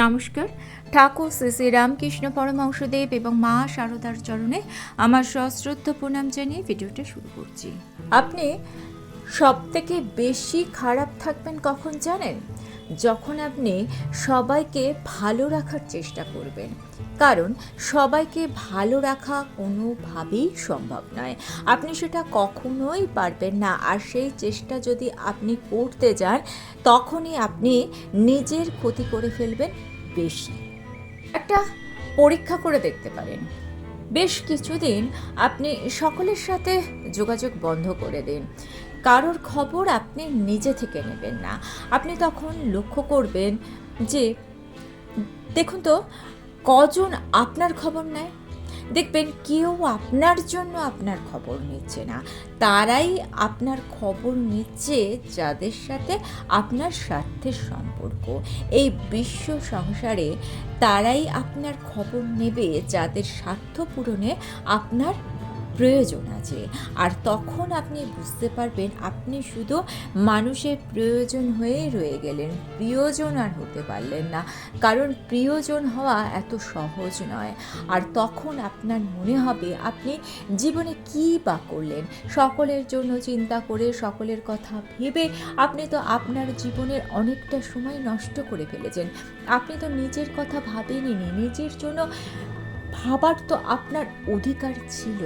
নমস্কার। ঠাকুর শ্রী শ্রী রামকৃষ্ণ পরমহংসদেব এবং মা সারদার চরণে আমার সশ্রদ্ধ প্রণাম জানিয়ে ভিডিওটা শুরু করছি। আপনি সব থেকে বেশি খারাপ থাকবেন কখন জানেন? যখন আপনি সবাইকে ভালো রাখার চেষ্টা করবেন। কারণ সবাইকে ভালো রাখা কোনোভাবেই সম্ভব নয়। আপনি সেটা কখনোই পারবেন না। আর সেই চেষ্টা যদি আপনি করতে যান, তখনই আপনি নিজের ক্ষতি করে ফেলবেন বেশি। একটা পরীক্ষা করে দেখতে পারেন। বেশ কিছুদিন আপনি সকলের সাথে যোগাযোগ বন্ধ করে দিন। কারোর খবর আপনি নিজে থেকে নেবেন না। আপনি তখন লক্ষ্য করবেন যে, দেখুন তো, কজন আপনার খবর নেয়? দেখবেন কেউ আপনার জন্য আপনার খবর নিচ্ছে না। তারাই আপনার খবর নিচ্ছে যাদের সাথে আপনার স্বার্থের সম্পর্ক। এই বিশ্ব সংসারে তারাই আপনার খবর নেবে যাদের স্বার্থ পূরণে আপনার প্রয়োজন আছে। আর তখন আপনি বুঝতে পারবেন, আপনি শুধু মানুষের প্রয়োজন হয়েই রয়ে গেলেন, প্রিয়জন আর হতে পারলেন না। কারণ প্রিয়জন হওয়া এত সহজ নয়। আর তখন আপনার মনে হবে, আপনি জীবনে কী বা করলেন? সকলের জন্য চিন্তা করে, সকলের কথা ভেবে আপনি তো আপনার জীবনের অনেকটা সময় নষ্ট করে ফেলেছেন। আপনি তো নিজের কথা ভাবেননি নিজের জন্য ভাবার তো আপনার অধিকার ছিল।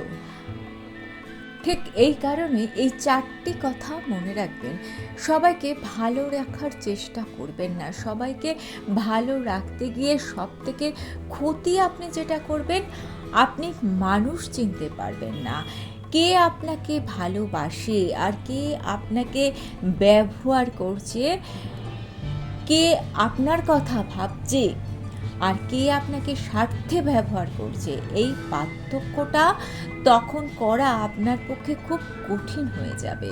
ঠিক এই কারণে এই চারটি কথা মনে রাখবেন। সবাইকে ভালো রাখার চেষ্টা করবেন না। সবাইকে ভালো রাখতে গিয়ে সব থেকে ক্ষতি আপনি যেটা করবেন, আপনি মানুষ চিনতে পারবেন না। কে আপনাকে ভালোবাসে আর কে আপনাকে ব্যবহার করছে, কে আপনার কথা ভাবছে আর কে আপনাকে স্বার্থে ব্যবহার করছে? এই পার্থক্যটা তখন করা আপনার পক্ষে খুব কঠিন হয়ে যাবে।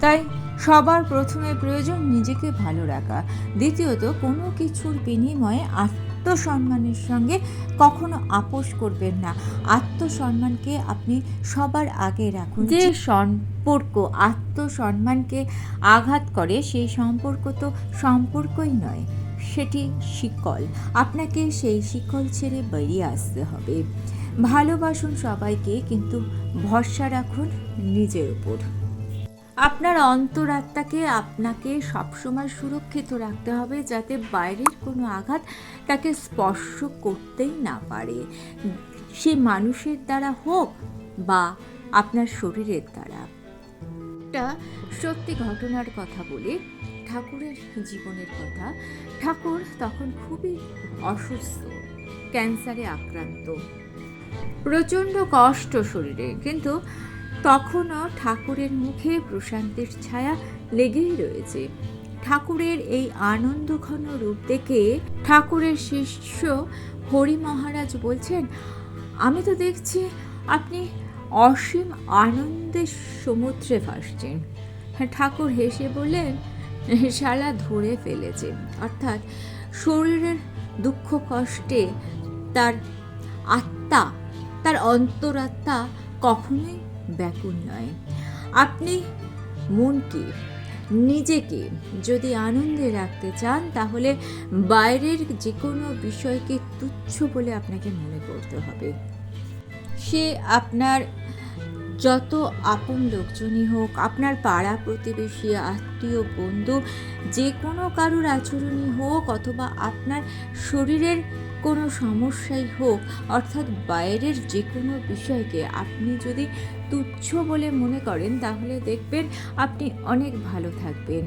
তাই সবার প্রথমে প্রয়োজন নিজেকে ভালো রাখা। দ্বিতীয়ত কোনো কিছুর বিনিময়ে আত্মসম্মানের সঙ্গে কখনো আপোষ করবেন না। আত্মসম্মানকে আপনি সবার আগে রাখুন। যে সম্পর্ক আত্মসম্মানকে আঘাত করে সেই সম্পর্ক তো সম্পর্কই নয়। সেটি শিকল। আপনাকে সেই শিকল ছেড়ে বেরিয়ে আসতে হবে। ভালোবাসুন সবাইকে, কিন্তু ভরসা রাখুন নিজের উপর। আপনার অন্তরাত্মাকে আপনাকে সবসময় সুরক্ষিত রাখতে হবে, যাতে বাইরের কোনো আঘাত তাকে স্পর্শ করতেই না পারে। সে মানুষের দ্বারা হোক বা আপনার শরীরের দ্বারা। একটা সত্যি ঘটনার কথা বলি। ঠাকুরের জীবনের কথা। ঠাকুর তখন খুবই অসুস্থ, ক্যান্সারে আক্রান্ত। প্রচণ্ড কষ্ট শরীরে, কিন্তু তখনও ঠাকুরের মুখে প্রশান্তির ছায়া লেগেই রয়েছে। ঠাকুরের এই আনন্দঘন রূপ দেখে ঠাকুরের শিষ্য হরি মহারাজ বলছেন, আমি তো দেখছি আপনি অসীম আনন্দের সমুদ্রে ভাসছেন। হ্যাঁ ঠাকুর হেসে বললেন শালা ধরে ফেলেছে। অর্থাৎ শরীরের দুঃখ কষ্টে তার আত্মা, তার অন্তরাত্মা কখনোই ব্যাকুল নয়। আপনি মনকে, নিজেকে যদি আনন্দে রাখতে চান, তাহলে বাইরের যে কোনো বিষয়কে তুচ্ছ বলে আপনাকে মনে করতে হবে। সে আপনার যত আপন লোকজনই হোক, আপনার পাড়া প্রতিবেশী, আত্মীয়, বন্ধু, যে কোনো কারুর আচরণই হোক, অথবা আপনার শরীরের কোনো সমস্যাই হোক, অর্থাৎ বাইরের যে কোনো বিষয়কে আপনি যদি তুচ্ছ বলে মনে করেন, তাহলে দেখবেন আপনি অনেক ভালো থাকবেন।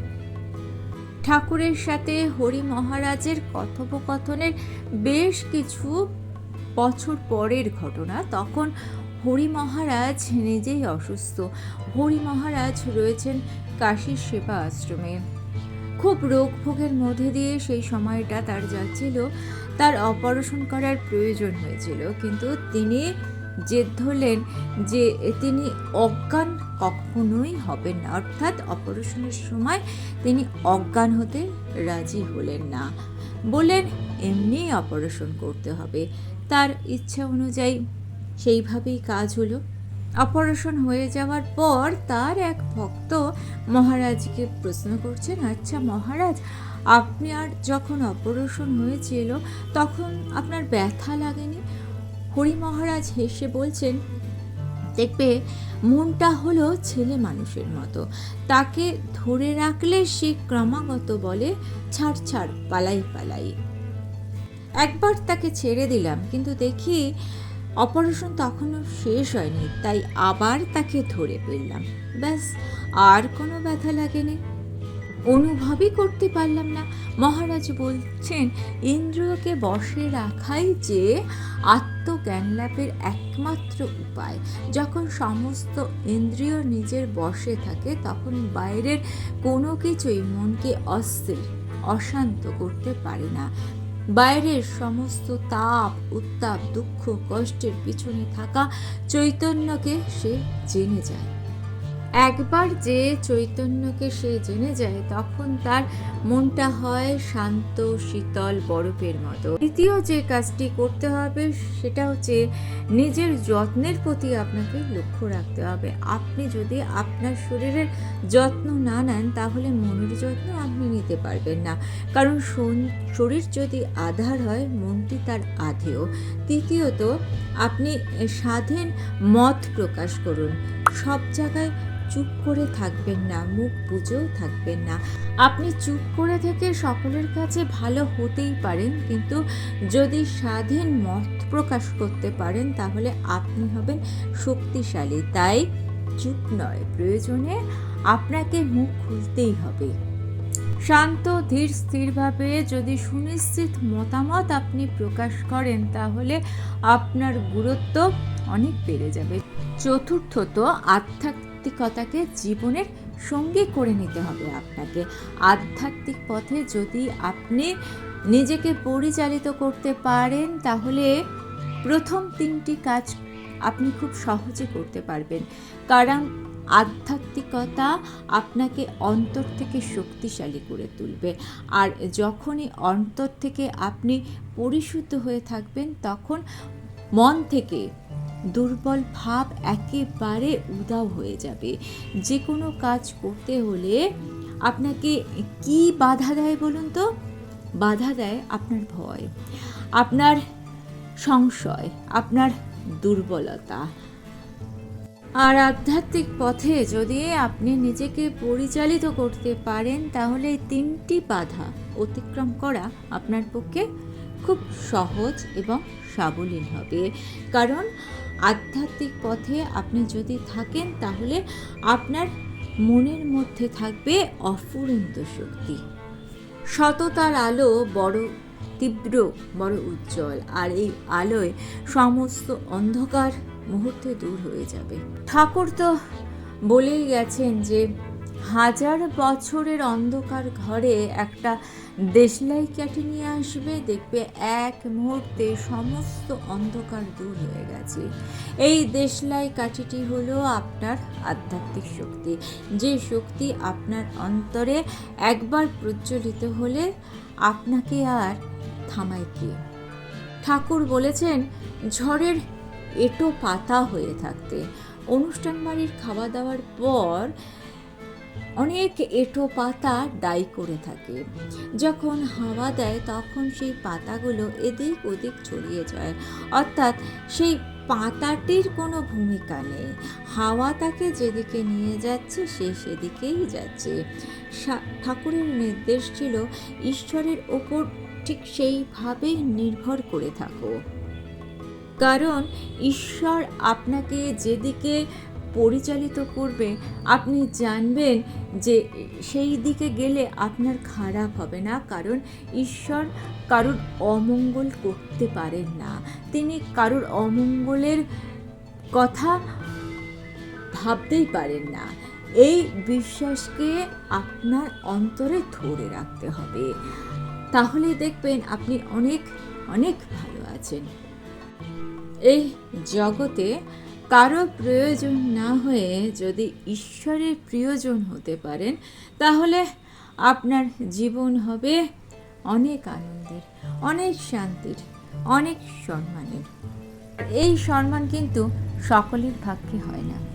ঠাকুরের সাথে হরি মহারাজের কথোপকথনের বেশ কিছু বছর পরের ঘটনা, তখন হরি মহারাজ নিজেই অসুস্থ। হরি মহারাজ রয়েছেন কাশীর সেবা আশ্রমে। খুব রোগ ভোগের মধ্যে দিয়ে সেই সময়টা তার যাচ্ছিল। তার অপারেশন করার প্রয়োজন হয়েছিল। কিন্তু তিনি জেদ ধরলেন যে তিনি অজ্ঞান কখনোই হবেন না। অর্থাৎ অপারেশনের সময় তিনি অজ্ঞান হতে রাজি হলেন না। বললেন এমনি অপারেশন করতে হবে। তার ইচ্ছা অনুযায়ী সেইভাবেই কাজ হলো। অপারেশন হয়ে যাওয়ার পর তার এক ভক্ত মহারাজকে প্রশ্ন করছেন আচ্ছা মহারাজ, আপনি আর যখন অপারেশন হয়েছিল তখন আপনার ব্যথা লাগেনি? হরি মহারাজ হেসে বলছেন, দেখবে, মনটা হলো ছেলে মানুষের মতো। তাকে ধরে রাখলে সে ক্রমাগত বলে, ছাড় ছাড়, পালাই পালাই। একবার তাকে ছেড়ে দিলাম, কিন্তু দেখি অপারেশন তখনও শেষ হয়নি, তাই আবার তাকে ধরে ফেললাম। ব্যাস, আর কোনো ব্যথা লাগেনি। অনুভবই করতে পারলাম না। মহারাজ বলছেন, ইন্দ্রিয়কে বসে রাখাই যে আত্মজ্ঞান লাভের একমাত্র উপায়। যখন সমস্ত ইন্দ্রিয় নিজের বসে থাকে, তখন বাইরের কোনো কিছুই মনকে অস্থির, অশান্ত করতে পারে না। বাইরের সমস্ত তাপ উত্তাপ দুঃখ কষ্টের পিছনে থাকা চৈতন্যকে সে জেনে যায়। একবার যে চৈতন্যকে সে জেনে যায়, তখন তার মনটা হয় শান্ত, শীতল বরফের মতো। দ্বিতীয় যে কাজটি করতে হবে, সেটা হচ্ছে নিজের যত্নের প্রতি আপনাকে লক্ষ্য রাখতে হবে। আপনি যদি আপনার শরীরের যত্ন না নেন, তাহলে মনের যত্ন আপনি নিতে পারবেন না। কারণ শরীর যদি আধার হয়, মনটি তার আধেয়। তৃতীয়ত, আপনি স্বাধীন মত প্রকাশ করুন। সব জায়গায় চুপ করে থাকবেন না, মুখ বুঝেও থাকবেন না। আপনি চুপ করে থেকে সকলের কাছে ভালো হতেই পারেন, কিন্তু যদি স্বাধীন মত প্রকাশ করতে পারেন, তাহলে আপনি হবেন শক্তিশালী। তাই চুপ নয়, প্রয়োজনে আপনাকে মুখ খুলতেই হবে। শান্ত, ধীর, স্থিরভাবে যদি সুনিশ্চিত মতামত আপনি প্রকাশ করেন, তাহলে আপনার গুরুত্ব অনেক বেড়ে যাবে। চতুর্থত, আধ্যাত্মিকতাকে জীবনের সঙ্গী করে নিতে হবে আপনাকে। আধ্যাত্মিক পথে যদি আপনি নিজেকে পরিচালিত করতে পারেন, তাহলে প্রথম তিনটি কাজ আপনি খুব সহজে করতে পারবেন। কারণ আধ্যাত্মিকতা আপনাকে অন্তর থেকে শক্তিশালী করে তুলবে। আর যখনই অন্তর থেকে আপনি পরিশুদ্ধ হয়ে থাকবেন, তখন মন থেকে দুর্বল ভাব একেবারে উদাও হয়ে যাবে। যে কোনো কাজ করতে হলে আপনাকে কি বাধা দেয় বলুন তো? বাধা দেয় আপনার ভয়, আপনার সংশয়, আপনার দুর্বলতা। আর আধ্যাত্মিক পথে যদি আপনি নিজেকে পরিচালিত করতে পারেন, তাহলে তিনটি বাধা অতিক্রম করা আপনার পক্ষে খুব সহজ এবং সাবলীল হবে। কারণ আধ্যাত্মিক পথে আপনি যদি থাকেন, তাহলে আপনার মনের মধ্যে থাকবে অফুরন্ত শক্তি। সততার আলো বড়, তীব্র, বড় উজ্জ্বল, আর এই আলোয় সমস্ত অন্ধকার মুহূর্তে দূর হয়ে যাবে। ঠাকুর তো বলেই গেছেন যে, হাজার বছরের অন্ধকার ঘরে একটা দেশলাই কাঠি নিয়ে আসবে, দেখবে এক মুহূর্তে সমস্ত অন্ধকার দূর হয়ে গেছে। এই দেশলাই কাঠিটি হলো আপনার আধ্যাত্মিক শক্তি। যে শক্তি আপনার অন্তরে একবার প্রজ্বলিত হলে আপনাকে আর থামায় কে? ঠাকুর বলেছেন, ঝড়ের এটো পাতা হয়ে থাকতে। অনুষ্ঠান বাড়ির খাওয়া দাওয়ার পর অনেক এটো পাতা ডাই করে থাকে। যখন হাওয়া দেয়, তখন সেই পাতাগুলো এদিক ওদিক ছড়িয়ে যায়। অর্থাৎ সেই পাতাটির কোনো ভূমিকা নেই। হাওয়া তাকে যেদিকে নিয়ে যাচ্ছে, সে সেদিকেই যাচ্ছে। ঠাকুরের নির্দেশ ছিল, ঈশ্বরের ওপর ঠিক সেইভাবেই নির্ভর করে থাকো। কারণ ঈশ্বর আপনাকে যেদিকে পরিচালিত করবে, আপনি জানবেন যে সেই দিকে গেলে আপনার খারাপ হবে না, কারণ ঈশ্বর কারোর অমঙ্গল করতে পারেন না। তিনি কারোর অমঙ্গলের কথা ভাবতেই পারেন না। এই বিশ্বাসকে আপনার অন্তরে ধরে রাখতে হবে। তাহলে দেখবেন আপনি অনেক অনেক ভালো আছেন। এই জগতে কারও প্রয়োজন না হয়ে যদি ঈশ্বরের প্রিয়জন হতে পারেন, তাহলে আপনার জীবন হবে অনেক আনন্দের, অনেক শান্তির, অনেক সম্মানের। এই সম্মান কিন্তু সকলের ভাগ্যে হয় না।